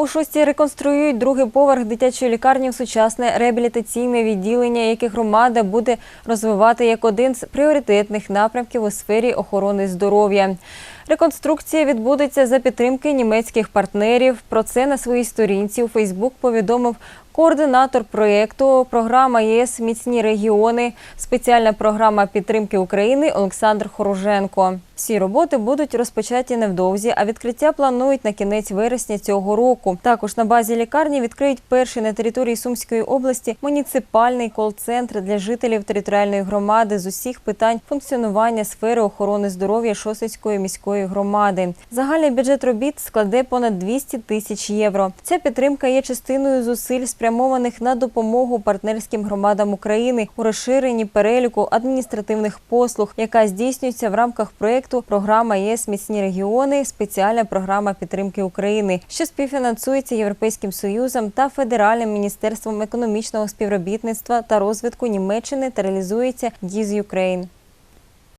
У шості реконструюють другий поверх дитячої лікарні в сучасне реабілітаційне відділення, яке громада буде розвивати як один з пріоритетних напрямків у сфері охорони здоров'я. Реконструкція відбудеться за підтримки німецьких партнерів. Про це на своїй сторінці у Фейсбук повідомив координатор проєкту програма ЄС Міцні регіони, спеціальна програма підтримки України Олександр Хороженко. Всі роботи будуть розпочаті невдовзі, а відкриття планують на кінець вересня цього року. Також на базі лікарні відкриють перший на території Сумської області муніципальний кол-центр для жителів територіальної громади з усіх питань функціонування сфери охорони здоров'я Шосицької міської громади. Загальний бюджет робіт складе понад 200 тисяч євро. Ця підтримка є частиною зусиль, спрямованих на допомогу партнерським громадам України у розширенні переліку адміністративних послуг, яка здійснюється в рамках проєкту Програма ЄС Міцні регіони, спеціальна програма підтримки України, що співфінансується Європейським Союзом та Федеральним міністерством економічного співробітництва та розвитку Німеччини та реалізується Діз Юкрейн.